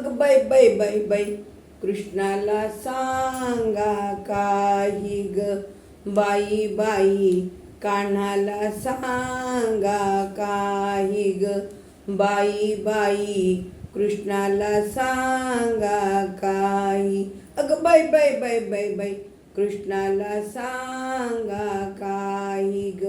मग बाय बै बै बै कृष्णाला सांगा काही ग. बाई बाई कान्हाला सांगा काही ग. बाई बाई कृष्णाला सांगा काही. अग बाय बाय बाय बाय बाई. कृष्णाला सांगा काही ग.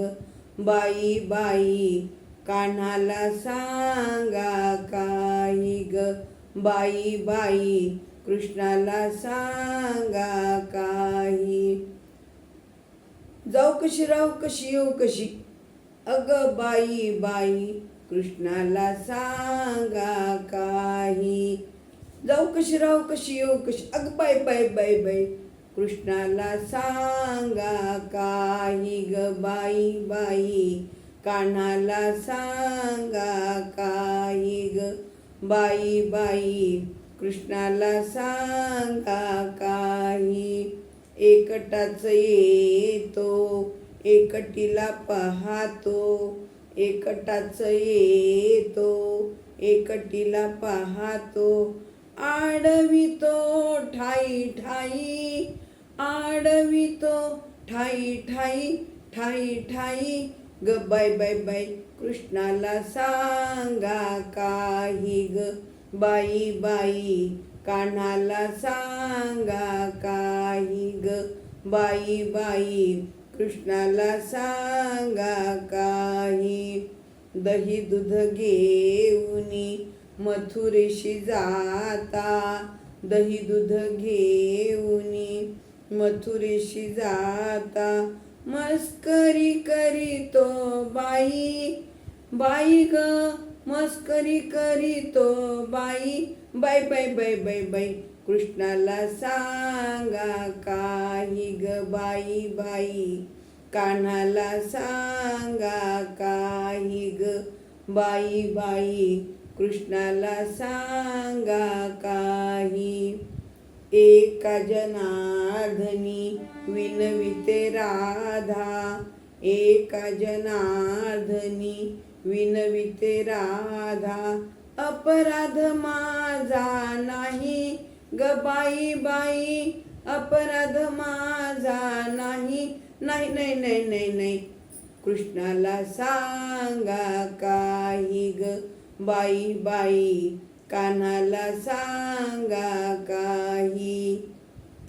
बाई बाई कान्हाला सांगा काही ग. बाई बाई कृष्णाला सांगा काही. जाऊ कशी राहू कशी येऊ कशी? अग बाई बाई कृष्णाला सांगा काही. जाऊ कशी राहू कशी येऊ कशी? अग बाय बाई बाई बाई कृष्णाला सांगा काही ग बाई बाई कानाला सांगा काही ग. बाई बाई कृष्णाला सांगा काही. एकटाच येतो एकटीला पाहतो. एकटाच येतो एकटीला पाहतो. आडवितो ठाई ठाई आडवितो ठाई ठाई ठाई ठाई ग बाय बाय बाय. कृष्णाला सांगा काही ग. बाई बाई. कान्हाला सांगा काही ग. बाई बाई. कृष्णाला सांगा काही. दही दूध घेऊनी मथुरेशी जाता. दही दूध घेऊनी मथुरेशी जाता. मस्करी करीतो बाई. बाई ग मस्करी करीतो बाई. Bye bye bye bye bye कृष्णाला सांगा काही ग बाई बाई. कान्हाला सांगा काही ग बाई बाई. कृष्णाला सांगा काही. एका जनार्दनी विनविते राधा. एका जनार्दनी विनविते राधा. अपराध माझा नाही ग बाई बाई. अपराध माझा नाही. नाही नाही नाही नाही नाही. कृष्णाला सांगा काही ग बाई बाई. कानाला सांगा काही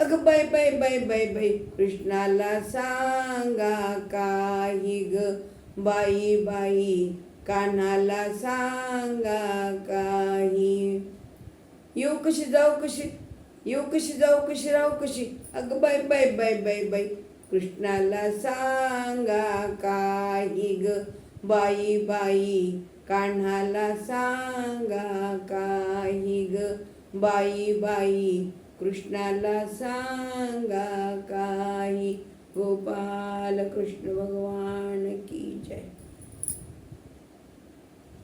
अग bye bye bye bye bye कृष्णाला सांगा काही ग बाई बाई कानाला सांगा काही येऊ कशी जाऊ कशी येऊ कशी जाऊ कशी राहू कशी अगं bye bye bye bye bye कृष्णाला सांगा काही ग बाई बाई कान्हाला सांगा का बाई बाई कृष्णाला सांगा काही गोपाल कृष्ण भगवान.